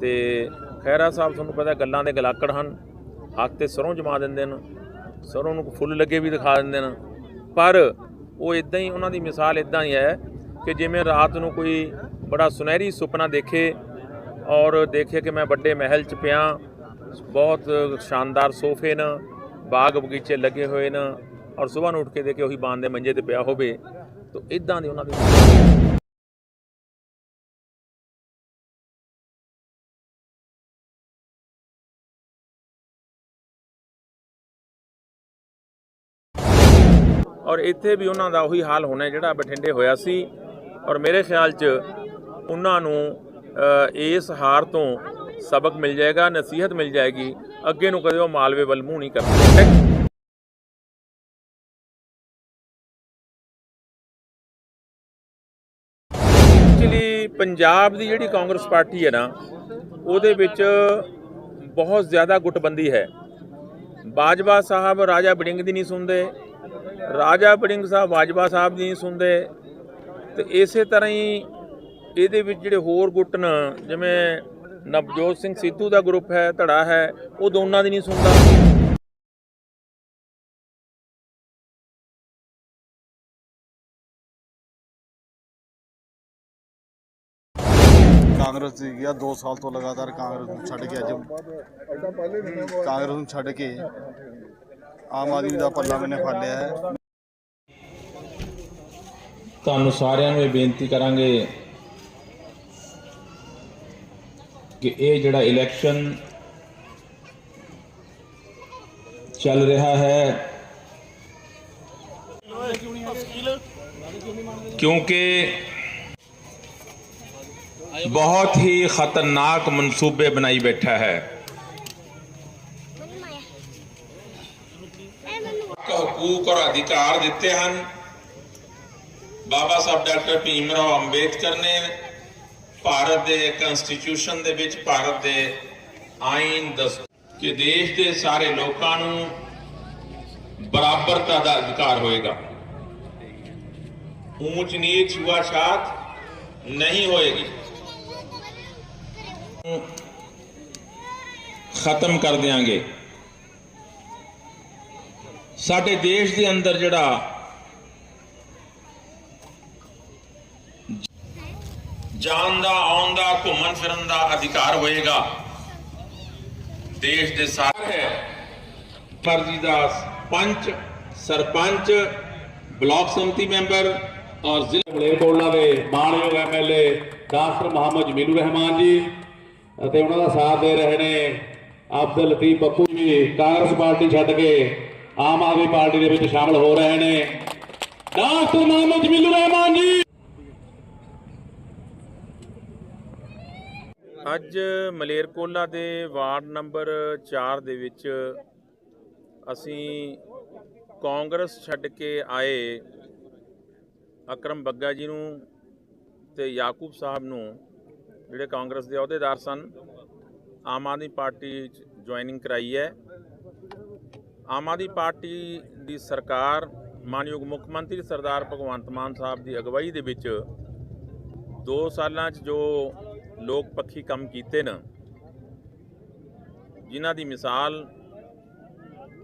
ਤੇ ਖੈਰਾ ਸਾਹਿਬ ਤੁਹਾਨੂੰ ਪਤਾ ਗੱਲਾਂ ਦੇ ਗਲਾਕੜ ਹਨ। ਹੱਥ ਤੇ ਸਰੋਂ ਜਮਾ ਦਿੰਦੇ ਨੇ ਸਰੋਂ ਨੂੰ ਫੁੱਲ ਲੱਗੇ ਵੀ ਦਿਖਾ ਦਿੰਦੇ ਨੇ ਪਰ ਉਹ ਇਦਾਂ ਹੀ ਉਹਨਾਂ ਦੀ ਮਿਸਾਲ ਇਦਾਂ ਹੀ ਹੈ ਕਿ ਜਿਵੇਂ ਰਾਤ ਨੂੰ ਕੋਈ ਬੜਾ ਸੁਨਹਿਰੀ ਸੁਪਨਾ ਦੇਖੇ ਔਰ ਦੇਖੇ ਕਿ ਮੈਂ ਵੱਡੇ ਮਹਿਲ 'ਚ ਪਿਆ, ਬਹੁਤ ਸ਼ਾਨਦਾਰ ਸੋਫੇ ਨੇ, ਬਾਗ ਬਗੀਚੇ ਲੱਗੇ ਹੋਏ ਨੇ ਔਰ ਸਵੇਰ ਨੂੰ ਉੱਠ ਕੇ ਦੇਖੇ ਉਹੀ ਬਾਂਦੇ ਮੰਜੇ ਤੇ ਪਿਆ ਹੋਵੇ, ਤਾਂ ਇਦਾਂ ਦੀ ਉਹਨਾਂ ਦੀ ਔਰ ਇੱਥੇ ਵੀ ਉਹਨਾਂ ਦਾ ਉਹੀ ਹਾਲ ਹੋਣਾ ਜਿਹੜਾ ਬਠਿੰਡੇ ਹੋਇਆ ਸੀ। ਔਰ ਮੇਰੇ ਖਿਆਲ 'ਚ ਉਹਨਾਂ ਨੂੰ ਇਸ ਹਾਰ ਤੋਂ ਸਬਕ ਮਿਲ ਜਾਏਗਾ, ਨਸੀਹਤ ਮਿਲ ਜਾਏਗੀ। ਅੱਗੇ ਨੂੰ ਕਦੇ ਉਹ ਮਾਲਵੇ ਵੱਲ ਮੂੰਹ ਨਹੀਂ ਕਰਨਗੇ। ਐਕਚੁਅਲੀ ਪੰਜਾਬ ਦੀ ਜਿਹੜੀ ਕਾਂਗਰਸ ਪਾਰਟੀ ਹੈ ਨਾ, ਉਹਦੇ ਵਿੱਚ ਬਹੁਤ ਜ਼ਿਆਦਾ ਗੁੱਟਬੰਦੀ ਹੈ। ਬਾਜਵਾ ਸਾਹਿਬ ਰਾਜਾ ਬੜਿੰਗ ਦੀ ਨਹੀਂ ਸੁਣਦੇ। ਰਾਜਾ ਬੜਿੰਗ ਸਾਹਿਬ ਬਾਜਵਾ ਸਾਹਿਬ ਦੀ ਨਹੀਂ ਸੁਣਦੇ। ਤੇ ਇਸੇ ਤਰ੍ਹਾਂ ਹੀ ਇਹਦੇ ਵਿੱਚ ਜਿਹੜੇ ਹੋਰ ਗੁੱਟ ਜਿਵੇਂ ਨਵਜੋਤ ਸਿੰਘ ਸਿੱਧੂ ਦਾ ਗਰੁੱਪ ਹੈ, ਧੜਾ ਹੈ, ਉਹ ਦੋਨਾਂ ਦੀ ਨਹੀਂ ਸੁਣਦਾ। ਕਾਂਗਰਸ ਸੀ ਗਿਆ 2 ਸਾਲ ਤੋਂ ਲਗਾਤਾਰ ਕਾਂਗਰਸ ਨੂੰ ਛੱਡ ਕੇ ਅੱਜ। ਕਾਂਗਰਸ ਨੂੰ ਛੱਡ ਕੇ। ਆਮ ਆਦਮੀ ਦਾ ਪੱਲਾ ਮੈਨੇ ਫੜ ਲਿਆ ਹੈ। ਤੁਹਾਨੂੰ ਸਾਰਿਆਂ ਨੂੰ ਇਹ ਬੇਨਤੀ ਕਰਾਂਗੇ ਕਿ ਇਹ ਜਿਹੜਾ ਇਲੈਕਸ਼ਨ ਚੱਲ ਰਿਹਾ ਹੈ, ਕਿਉਂਕਿ ਬਹੁਤ ਹੀ ਖਤਰਨਾਕ ਮਨਸੂਬੇ ਬਣਾਈ ਬੈਠਾ ਹੈ। ਹਕੂਕ ਔਰ ਅਧਿਕਾਰ ਦਿੱਤੇ ਹਨ। ਬਾਬਾ ਸਾਹਿਬ ਡਾਕਟਰ ਭੀਮ ਰਾਓ ਅੰਬੇਦਕਰ ਨੇ ਭਾਰਤ ਦੇ ਕਨਸਟੀਟਿਊਸ਼ਨ ਦੇ ਵਿੱਚ ਭਾਰਤ ਦੇ ਆਇਨ ਦਸ ਕਿ ਦੇਸ਼ ਦੇ ਸਾਰੇ ਲੋਕਾਂ ਨੂੰ ਬਰਾਬਰਤਾ ਦਾ ਅਧਿਕਾਰ ਹੋਏਗਾ। ਊਚ ਨੀਚ ਛੂਆ-ਛਾਤ ਨਹੀਂ ਹੋਏਗੀ। ਖਤਮ ਕਰ ਦਿਆਂਗੇ। ਸਾਡੇ ਦੇਸ਼ ਦੇ ਅੰਦਰ ਜਿਹੜਾ ਜਾਣ ਦਾ ਆਉਣ ਦਾ ਘੁੰਮਣ ਫਿਰਨ ਦਾ ਅਧਿਕਾਰ ਹੋਏਗਾ ਦੇਸ਼ ਦੇ ਸਾਰੇ ਹੈ। ਫਰਜ਼ੀ ਦਾ ਪੰਚ ਸਰਪੰਚ ਬਲਾਕ ਸੰਮਤੀ ਮੈਂਬਰ ਔਰ ਜ਼ਿਲ੍ਹਾ ਮਲੇਰਕੋਟਲਾ ਦੇ ਮਾਣਯੋਗ ਐਮਐਲਏ ਡਾਕਟਰ ਮੁਹੰਮਦ ਜਮੀਲੁਰ ਰਹਿਮਾਨ ਜੀ ਅਤੇ ਉਹਨਾਂ ਦਾ ਸਾਥ ਦੇ ਰਹੇ ਨੇ ਅਬਦੁਲ ਲਤੀਫ ਬੱਪੂ ਜੀ ਕਾਂਗਰਸ ਪਾਰਟੀ ਛੱਡ ਕੇ ਆਮ ਆਦਮੀ ਪਾਰਟੀ ਦੇ ਵਿੱਚ ਸ਼ਾਮਲ ਹੋ ਰਹੇ ਨੇ। ਡਾਕਟਰ ਮੁਹੰਮਦ ਜਮੀਲੁਰ ਰਹਿਮਾਨ ਜੀ। ਅੱਜ ਮਲੇਰਕੋਲਾ ਦੇ ਵਾਰਡ ਨੰਬਰ 4 ਦੇ ਵਿੱਚ ਅਸੀਂ ਕਾਂਗਰਸ ਛੱਡ ਕੇ ਆਏ ਅਕਰਮ ਬੱਗਾ ਜੀ ਨੂੰ ਤੇ ਯਾਕੂਬ ਸਾਹਿਬ ਨੂੰ, ਜਿਹੜੇ ਕਾਂਗਰਸ ਦੇ ਅਹੁਦੇਦਾਰ ਸਨ। ਆਮ ਆਦਮੀ ਪਾਰਟੀ ਚ ਜੁਆਇਨਿੰਗ ਕਰਾਈ ਹੈ। ਆਮ ਆਦਮੀ ਪਾਰਟੀ ਦੀ ਸਰਕਾਰ, ਮਾਨਯੋਗ ਮੁੱਖ ਮੰਤਰੀ ਸਰਦਾਰ ਭਗਵੰਤ ਮਾਨ ਸਾਹਿਬ ਦੀ ਅਗਵਾਈ ਦੇ ਵਿੱਚ 2 ਸਾਲਾਂ 'ਚ ਜੋ ਲੋਕ ਪੱਖੀ ਕੰਮ ਕੀਤੇ ਨੇ, ਜਿਨ੍ਹਾਂ ਦੀ ਮਿਸਾਲ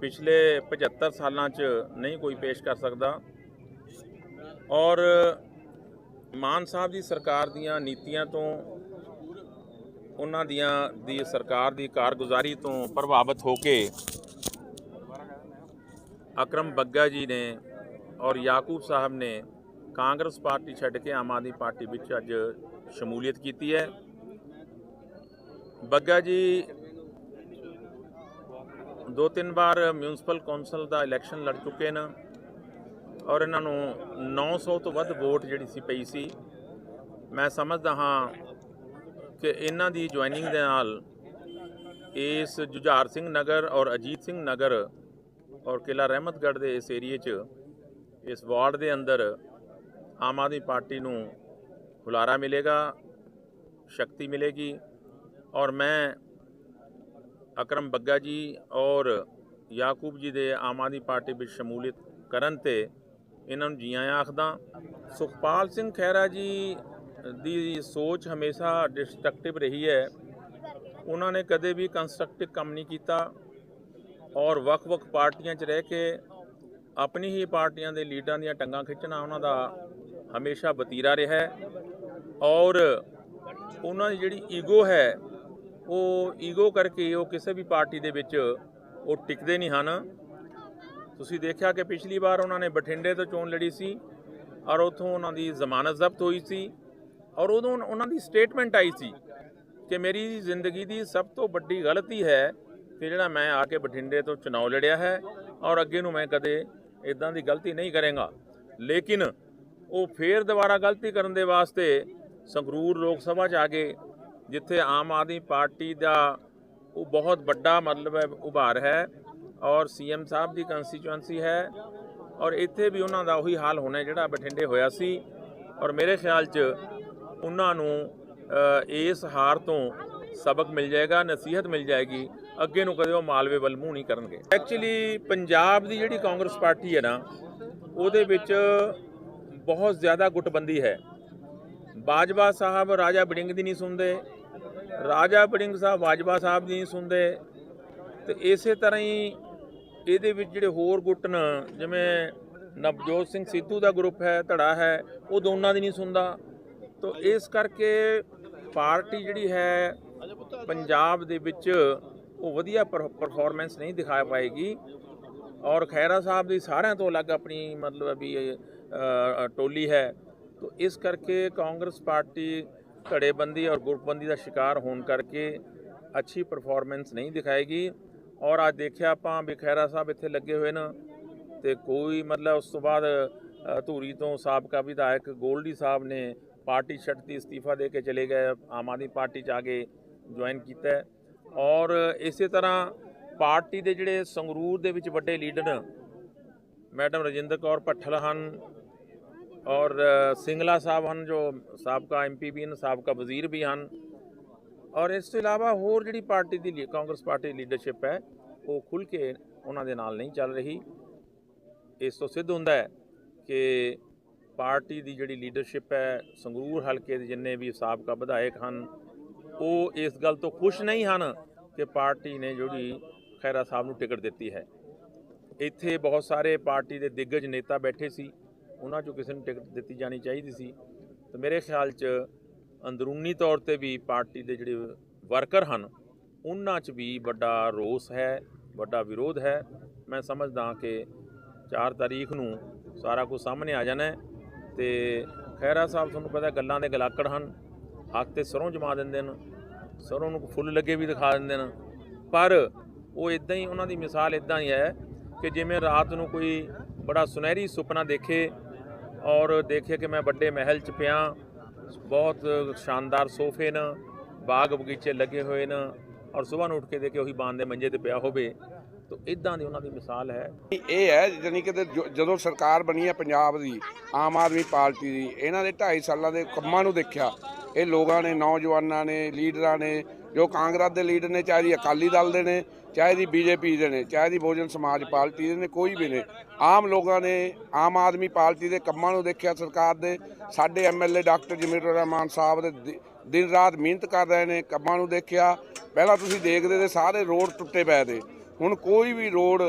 ਪਿਛਲੇ 75 ਸਾਲਾਂ 'ਚ ਨਹੀਂ ਕੋਈ ਪੇਸ਼ ਕਰ ਸਕਦਾ ਔਰ ਮਾਨ ਸਾਹਿਬ ਦੀ ਸਰਕਾਰ ਦੀਆਂ ਨੀਤੀਆਂ ਤੋਂ, ਉਹਨਾਂ ਦੀਆਂ ਦੀ ਸਰਕਾਰ ਦੀ ਕਾਰਗੁਜ਼ਾਰੀ ਤੋਂ ਪ੍ਰਭਾਵਿਤ ਹੋ ਕੇ ਅਕਰਮ ਬੱਗਾ ਜੀ ਨੇ ਔਰ ਯਾਕੂਬ ਸਾਹਿਬ ਨੇ ਕਾਂਗਰਸ ਪਾਰਟੀ ਛੱਡ ਕੇ ਆਮ ਆਦਮੀ ਪਾਰਟੀ ਵਿੱਚ ਅੱਜ ਸ਼ਮੂਲੀਅਤ ਕੀਤੀ ਹੈ। ਬੱਗਾ ਜੀ ਦੋ ਤਿੰਨ ਵਾਰ ਮਿਊਨਿਸਪਲ ਕੌਂਸਲ ਦਾ ਇਲੈਕਸ਼ਨ ਲੜ ਚੁੱਕੇ ਨੇ ਔਰ ਇਹਨਾਂ ਨੂੰ 900 ਤੋਂ ਵੱਧ ਵੋਟ ਜਿਹੜੀ ਸੀ ਪਈ ਸੀ। ਮੈਂ ਸਮਝਦਾ ਹਾਂ ਕਿ ਇਹਨਾਂ ਦੀ ਜੁਆਇਨਿੰਗ ਦੇ ਨਾਲ ਇਸ ਜੁਝਾਰ ਸਿੰਘ ਨਗਰ ਔਰ ਅਜੀਤ ਸਿੰਘ ਨਗਰ ਔਰ ਕਿਲਾ ਰਹਿਮਤਗੜ੍ਹ ਦੇ ਇਸ ਏਰੀਏ 'ਚ, ਇਸ ਵਾਰਡ ਦੇ ਅੰਦਰ ਆਮ ਆਦਮੀ ਪਾਰਟੀ ਨੂੰ ਹੁਲਾਰਾ ਮਿਲੇਗਾ, ਸ਼ਕਤੀ ਮਿਲੇਗੀ ਔਰ ਮੈਂ ਅਕਰਮ ਬੱਗਾ ਜੀ ਔਰ ਯਾਕੂਬ ਜੀ ਦੇ ਆਮ ਆਦਮੀ ਪਾਰਟੀ ਵਿੱਚ ਸ਼ਮੂਲੀਅਤ ਕਰਨ ਤੇ ਇਹਨਾਂ ਨੂੰ ਜੀ ਆਇਆਂ ਆਖਦਾ। ਸੁਖਪਾਲ ਸਿੰਘ ਖਹਿਰਾ ਜੀ ਦੀ ਸੋਚ ਹਮੇਸ਼ਾ ਡਿਸਟਰਕਟਿਵ ਰਹੀ ਹੈ। ਉਹਨਾਂ ਨੇ ਕਦੇ ਵੀ ਕੰਸਟਰਕਟਿਵ ਕੰਮ ਨਹੀਂ ਕੀਤਾ। ਔਰ ਵੱਖ-ਵੱਖ ਪਾਰਟੀਆਂ 'ਚ ਰਹਿ ਕੇ ਆਪਣੀ ਹੀ ਪਾਰਟੀਆਂ ਦੇ ਲੀਡਰਾਂ ਦੀਆਂ ਟੰਗਾਂ ਖਿੱਚਣਾ ਉਹਨਾਂ ਦਾ ਹਮੇਸ਼ਾ ਬਤੀਰਾ ਰਿਹਾ ਹੈ। ਔਰ ਉਹਨਾਂ ਦੀ ਜਿਹੜੀ ਈਗੋ ਹੈ, ਉਹ ਈਗੋ ਕਰਕੇ ਉਹ ਕਿਸੇ ਵੀ ਪਾਰਟੀ ਦੇ ਵਿੱਚ ਉਹ ਟਿਕਦੇ ਨਹੀਂ ਹਨ। ਤੁਸੀਂ ਦੇਖਿਆ ਕਿ ਪਿਛਲੀ ਵਾਰ ਉਹਨਾਂ ਨੇ ਬਠਿੰਡੇ ਤੋਂ ਚੋਣ ਲੜੀ ਸੀ ਔਰ ਉਥੋਂ ਉਹਨਾਂ ਦੀ ਜ਼ਮਾਨਤ ਜ਼ਬਤ ਹੋਈ ਸੀ ਔਰ ਉਦੋਂ ਉਹਨਾਂ ਦੀ ਸਟੇਟਮੈਂਟ ਆਈ ਸੀ ਕਿ ਮੇਰੀ ਜ਼ਿੰਦਗੀ ਦੀ ਸਭ ਤੋਂ ਵੱਡੀ ਗਲਤੀ ਹੈ ਕਿ ਜਿਹੜਾ ਮੈਂ ਆ ਕੇ ਬਠਿੰਡੇ ਤੋਂ ਚੁਣਾਵ ਲੜਿਆ ਹੈ ਔਰ ਅੱਗੇ ਨੂੰ ਮੈਂ ਕਦੇ ਇਦਾਂ ਦੀ ਗਲਤੀ ਨਹੀਂ ਕਰਾਂਗਾ। ਲੇਕਿਨ ਉਹ ਫੇਰ ਦੁਬਾਰਾ ਗਲਤੀ ਕਰਨ ਦੇ ਵਾਸਤੇ ਸੰਗਰੂਰ ਲੋਕ ਸਭਾ 'ਚ ਆ ਗਏ ਜਿੱਥੇ ਆਮ ਆਦਮੀ ਪਾਰਟੀ ਦਾ ਉਹ ਬਹੁਤ ਵੱਡਾ ਮਤਲਬ ਹੈ, ਉਭਾਰ ਹੈ ਔਰ ਸੀਐਮ ਸਾਹਿਬ ਦੀ ਕੰਸਟੀਚੁਐਂਸੀ ਹੈ ਔਰ ਇੱਥੇ ਵੀ ਉਹਨਾਂ ਦਾ ਉਹੀ ਹਾਲ ਹੋਣਾ ਜਿਹੜਾ ਬਠਿੰਡੇ ਹੋਇਆ ਸੀ ਔਰ ਮੇਰੇ ਖਿਆਲ 'ਚ ਉਹਨਾਂ ਨੂੰ ਇਸ ਹਾਰ ਤੋਂ ਸਬਕ ਮਿਲ ਜਾਏਗਾ, ਨਸੀਹਤ ਮਿਲ ਜਾਏਗੀ ਅੱਗੇ ਨੂੰ ਕਦੇ ਉਹ ਮਾਲਵੇ ਵੱਲ ਮੂੰਹ ਨਹੀਂ ਕਰਨਗੇ। ਐਕਚੁਅਲੀ ਪੰਜਾਬ ਦੀ ਜਿਹੜੀ ਕਾਂਗਰਸ ਪਾਰਟੀ ਹੈ ਨਾ, ਉਹਦੇ ਵਿੱਚ ਬਹੁਤ ਜ਼ਿਆਦਾ ਗੁੱਟਬੰਦੀ ਹੈ। ਬਾਜਵਾ ਸਾਹਿਬ ਰਾਜਾ ਬੜਿੰਗ ਦੀ ਨਹੀਂ ਸੁਣਦੇ, ਰਾਜਾ ਬੜਿੰਗ ਸਾਹਿਬ ਬਾਜਵਾ ਸਾਹਿਬ ਦੀ ਨਹੀਂ ਸੁਣਦੇ। ਤੇ ਇਸੇ ਤਰ੍ਹਾਂ ਹੀ ਇਹਦੇ ਵਿੱਚ ਜਿਹੜੇ ਹੋਰ ਗੁੱਟ ਨੇ, ਜਿਵੇਂ ਨਵਜੋਤ ਸਿੰਘ ਸਿੱਧੂ ਦਾ ਗਰੁੱਪ ਹੈ, ਧੜਾ ਹੈ, ਉਹ ਦੋਨਾਂ ਦੀ ਨਹੀਂ ਸੁਣਦਾ। ਤੋ ਇਸ ਕਰਕੇ ਪਾਰਟੀ ਜਿਹੜੀ ਹੈ, ਪੰਜਾਬ ਦੇ ਵਿੱਚ ਉਹ ਵਧੀਆ ਪਰਫਾਰਮੈਂਸ ਨਹੀਂ ਦਿਖਾ ਪਾਏਗੀ। ਔਰ ਖੈਰਾ ਸਾਹਿਬ ਦੀ ਸਾਰਿਆਂ ਤੋਂ ਅਲੱਗ ਆਪਣੀ ਮਤਲਬ ਵੀ ਟੋਲੀ ਹੈ। ਤੋ ਇਸ ਕਰਕੇ ਕਾਂਗਰਸ ਪਾਰਟੀ ਧੜੇਬੰਦੀ ਔਰ ਗੁੱਟਬੰਦੀ ਦਾ ਸ਼ਿਕਾਰ ਹੋਣ ਕਰਕੇ ਅੱਛੀ ਪਰਫਾਰਮੈਂਸ ਨਹੀਂ ਦਿਖਾਏਗੀ। ਔਰ ਅੱਜ ਦੇਖਿਆ ਆਪਾਂ ਵੀ ਖੈਰਾ ਸਾਹਿਬ ਇੱਥੇ ਲੱਗੇ ਹੋਏ ਨੇ ਤੇ ਕੋਈ ਮਤਲਬ ਉਸ ਤੋਂ ਬਾਅਦ ਧੂਰੀ ਤੋਂ ਸਾਬਕਾ ਵਿਧਾਇਕ ਗੋਲਡੀ ਸਾਹਿਬ ਨੇ ਪਾਰਟੀ ਛੱਡਤੀ, ਅਸਤੀਫਾ ਦੇ ਕੇ ਚਲੇ ਗਏ, ਆਮ ਆਦਮੀ ਪਾਰਟੀ ਚ ਆ ਕੇ ਜੁਆਇਨ ਕੀਤਾ ਔਰ ਇਸੇ ਤਰ੍ਹਾਂ ਪਾਰਟੀ ਦੇ ਜਿਹੜੇ ਸੰਗਰੂਰ ਦੇ ਵਿੱਚ ਵੱਡੇ ਲੀਡਰ ਮੈਡਮ ਰਜਿੰਦਰ ਕੌਰ ਭੱਠਲ ਹਨ ਔਰ ਸਿੰਗਲਾ ਸਾਹਿਬ ਹਨ, ਜੋ ਸਾਬਕਾ ਐਮਪੀ ਵੀ ਹਨ, ਸਾਬਕਾ ਵਜ਼ੀਰ ਵੀ ਹਨ। ਔਰ ਇਸ ਤੋਂ ਇਲਾਵਾ ਹੋਰ ਜਿਹੜੀ ਪਾਰਟੀ ਦੀ ਲੀ- ਕਾਂਗਰਸ ਪਾਰਟੀ ਦੀ ਲੀਡਰਸ਼ਿਪ ਹੈ, ਉਹ ਖੁੱਲ ਕੇ ਉਹਨਾਂ ਦੇ ਨਾਲ ਨਹੀਂ ਚੱਲ ਰਹੀ। ਇਸ ਤੋਂ ਸਿੱਧ ਹੁੰਦਾ ਹੈ ਕਿ ਪਾਰਟੀ ਦੀ ਜਿਹੜੀ ਲੀਡਰਸ਼ਿਪ ਹੈ, ਸੰਗਰੂਰ ਹਲਕੇ ਦੇ ਜਿੰਨੇ ਵੀ ਸਾਬਕਾ ਵਿਧਾਇਕ ਹਨ ਉਹ ਇਸ ਗੱਲ ਤੋਂ ਖੁਸ਼ ਨਹੀਂ ਹਨ ਕਿ ਪਾਰਟੀ ਨੇ ਜਿਹੜੀ ਖੈਰਾ ਸਾਹਿਬ ਨੂੰ ਟਿਕਟ ਦਿੱਤੀ ਹੈ। ਇੱਥੇ ਬਹੁਤ ਸਾਰੇ ਪਾਰਟੀ ਦੇ ਦਿੱਗਜ ਨੇਤਾ ਬੈਠੇ ਸੀ। ਉਹਨਾਂ ਚੋਂ ਕਿਸੇ ਨੂੰ ਟਿਕਟ ਦਿੱਤੀ ਜਾਣੀ ਚਾਹੀਦੀ ਸੀ। ਤੇ ਮੇਰੇ ਖਿਆਲ 'ਚ ਅੰਦਰੂਨੀ ਤੌਰ ਤੇ ਵੀ ਪਾਰਟੀ ਦੇ ਜਿਹੜੇ ਵਰਕਰ ਹਨ, ਉਹਨਾਂ 'ਚ ਵੀ ਵੱਡਾ ਰੋਸ ਹੈ, ਵੱਡਾ ਵਿਰੋਧ ਹੈ। ਮੈਂ ਸਮਝਦਾ ਕਿ 4 ਤਾਰੀਖ ਨੂੰ ਸਾਰਾ ਕੁਝ ਸਾਹਮਣੇ ਆ ਜਾਣਾ ਹੈ ਤੇ ਖੈਰਾ ਸਾਹਿਬ, ਤੁਹਾਨੂੰ ਪਤਾ ਗੱਲਾਂ ਦੇ ਗਲਾਕੜ ਹਨ। ਹੱਥ ਤੇ ਸਰੋਂ ਜਮਾ ਦਿੰਦੇ ਨੇ, ਸਰੋਂ ਨੂੰ ਫੁੱਲ ਲੱਗੇ ਵੀ ਦਿਖਾ ਦਿੰਦੇ ਨੇ। ਪਰ ਉਹ ਇਦਾਂ ਹੀ, ਉਹਨਾਂ ਦੀ ਮਿਸਾਲ ਇਦਾਂ ਹੀ ਹੈ ਕਿ ਜਿਵੇਂ ਰਾਤ ਨੂੰ ਕੋਈ ਬੜਾ ਸੁਨਹਿਰੀ ਸੁਪਨਾ ਦੇਖੇ ਔਰ ਦੇਖੇ ਕਿ ਮੈਂ ਵੱਡੇ ਮਹਿਲ 'ਚ ਪਿਆ, ਬਹੁਤ ਸ਼ਾਨਦਾਰ ਸੋਫੇ ਨੇ, ਬਾਗ ਬਗੀਚੇ ਲੱਗੇ ਹੋਏ ਨੇ ਔਰ ਸਵੇਰ ਨੂੰ ਉੱਠ ਕੇ ਦੇਖੇ ਉਹੀ ਬਾਂਦੇ ਮੰਜੇ ਤੇ ਪਿਆ ਹੋਵੇ। ਤਾਂ ਇਦਾਂ ਦੀ ਉਹਨਾਂ ਦੀ ਮਿਸਾਲ ਹੈ। ਇਹ ਹੈ ਜਾਨੀ ਕਿ ਜੋ- ਜਦੋਂ ਸਰਕਾਰ ਬਣੀ ਹੈ ਪੰਜਾਬ ਦੀ, ਆਮ ਆਦਮੀ ਪਾਰਟੀ ਦੀ, ਇਹਨਾਂ ਦੇ 2.5 ਸਾਲਾਂ ਦੇ ਕੰਮਾਂ ਨੂੰ ਦੇਖਿਆ, ਇਹ ਲੋਕਾਂ ਨੇ, ਨੌਜਵਾਨਾਂ ਨੇ, ਲੀਡਰਾਂ ਨੇ, ਜੋ ਕਾਂਗਰਸ ਦੇ ਲੀਡਰ ਨੇ, ਚਾਹੇ ਦੀ ਅਕਾਲੀ ਦਲ ਦੇ ਨੇ, ਚਾਹੇ ਦੀ ਬੀਜੇਪੀ ਦੇ ਨੇ, ਚਾਹੇ ਦੀ ਬਹੁਜਨ ਸਮਾਜ ਪਾਰਟੀ ਦੇ ਨੇ, ਕੋਈ ਵੀ ਨੇ, ਆਮ ਲੋਕਾਂ ਨੇ ਆਮ ਆਦਮੀ ਪਾਰਟੀ ਦੇ ਕੰਮਾਂ ਨੂੰ ਦੇਖਿਆ ਸਰਕਾਰ ਦੇ, ਸਾਡੇ ਐਮਐਲਏ ਡਾਕਟਰ ਜਮੀਰ ਰਹਿਮਾਨ ਸਾਹਿਬ ਦੇ ਦਿਨ ਰਾਤ ਮਿਹਨਤ ਕਰ ਰਹੇ ਨੇ, ਕੰਮਾਂ ਨੂੰ ਦੇਖਿਆ, ਪਹਿਲਾਂ ਤੁਸੀਂ ਦੇਖਦੇ ਤੇ ਸਾਰੇ ਰੋਡ ਟੁੱਟੇ ਪਏ ਦੇ ਹੁਣ ਕੋਈ ਵੀ ਰੋਡ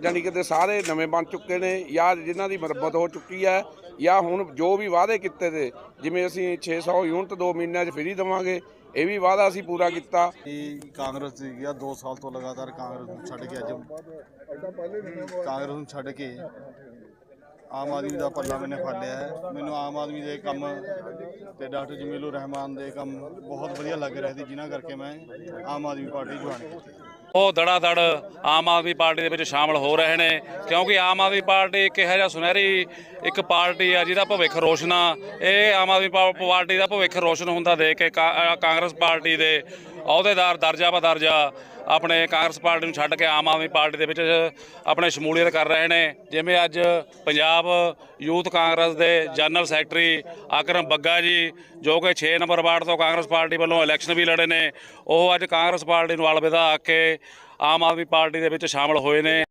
ਜਾਨੀ ਕਿ ਤੇ ਸਾਰੇ ਨਵੇਂ ਬਣ ਚੁੱਕੇ ਨੇ ਜਾਂ ਜਿਨ੍ਹਾਂ ਦੀ ਮੁਰੰਮਤ ਹੋ ਚੁੱਕੀ ਹੈ ਜਾਂ ਹੁਣ ਜੋ ਵੀ ਵਾਅਦੇ ਕੀਤੇ ਤੇ ਜਿਵੇਂ ਅਸੀਂ 600 ਯੂਨਿਟ 2 ਮਹੀਨਿਆਂ 'ਚ ਫ੍ਰੀ ਦੇਵਾਂਗੇ ਇਹ ਵੀ ਵਾਅਦਾ ਅਸੀਂ ਪੂਰਾ ਕੀਤਾ। ਕਾਂਗਰਸ ਦੀ ਗਿਆ 2 ਸਾਲ ਤੋਂ ਲਗਾਤਾਰ ਕਾਂਗਰਸ ਨੂੰ ਛੱਡ ਕੇ ਅੱਜ। ਕਾਂਗਰਸ ਨੂੰ ਛੱਡ ਕੇ ਆਮ ਆਦਮੀ ਦਾ ਪੱਲਾ ਮੈਨੇ ਫੜ ਲਿਆ ਹੈ। ਮੈਨੂੰ ਆਮ ਆਦਮੀ ਦੇ ਕੰਮ ਤੇ ਡਾਕਟਰ ਜਮੀਲੁਰ ਰਹਿਮਾਨ ਦੇ ਕੰਮ ਬਹੁਤ ਵਧੀਆ ਲੱਗ ਰਹੇ ਸੀ, ਜਿਨ੍ਹਾਂ ਕਰਕੇ ਮੈਂ ਆਮ ਆਦਮੀ ਪਾਰਟੀ ਜੁਆਇਨ ਕੀਤੀ। ਉਹ ਦੜਾ ਦੜ ਆਮ ਆਦਮੀ ਪਾਰਟੀ ਦੇ ਵਿੱਚ ਸ਼ਾਮਲ ਹੋ ਰਹੇ ਨੇ, ਕਿਉਂਕਿ ਆਮ ਆਦਮੀ ਪਾਰਟੀ ਇੱਕ ਇਹੋ ਜਿਹਾ ਸੁਨਹਿਰੀ ਇੱਕ ਪਾਰਟੀ ਆ, ਜਿਹਦਾ ਭਵਿੱਖ ਰੋਸ਼ਨਾ, ਇਹ ਆਮ ਆਦਮੀ ਪਾ- ਪਾਰਟੀ ਦਾ ਭਵਿੱਖ ਰੋਸ਼ਨ ਹੁੰਦਾ ਦੇਖ ਕੇ ਕਾ- ਕਾਂਗਰਸ ਪਾਰਟੀ ਦੇ ਅਹੁਦੇਦਾਰ, ਦਰਜਾ ਬਾ ਦਰਜਾ ਆਪਣੇ ਕਾਂਗਰਸ ਪਾਰਟੀ ਨੂੰ ਛੱਡ ਕੇ ਆਮ ਆਦਮੀ ਪਾਰਟੀ ਦੇ ਵਿੱਚ ਆਪਣੇ ਸ਼ਮੂਲੀਅਤ ਕਰ ਰਹੇ ਨੇ। ਜਿਵੇਂ ਅੱਜ ਪੰਜਾਬ ਯੂਥ ਕਾਂਗਰਸ ਦੇ ਜਨਰਲ ਸੈਕਟਰੀ ਆਕਰਮ ਬੱਗਾ ਜੀ, ਜੋ ਕਿ 6 ਨੰਬਰ ਵਾਰਡ ਤੋਂ ਕਾਂਗਰਸ ਪਾਰਟੀ ਵੱਲੋਂ ਇਲੈਕਸ਼ਨ ਵੀ ਲੜੇ ਨੇ, ਉਹ ਅੱਜ ਕਾਂਗਰਸ ਪਾਰਟੀ ਨੂੰ ਅਲਵਿਦਾ ਆ ਕੇ ਆਮ ਆਦਮੀ ਪਾਰਟੀ ਦੇ ਵਿੱਚ ਸ਼ਾਮਲ ਹੋਏ ਨੇ।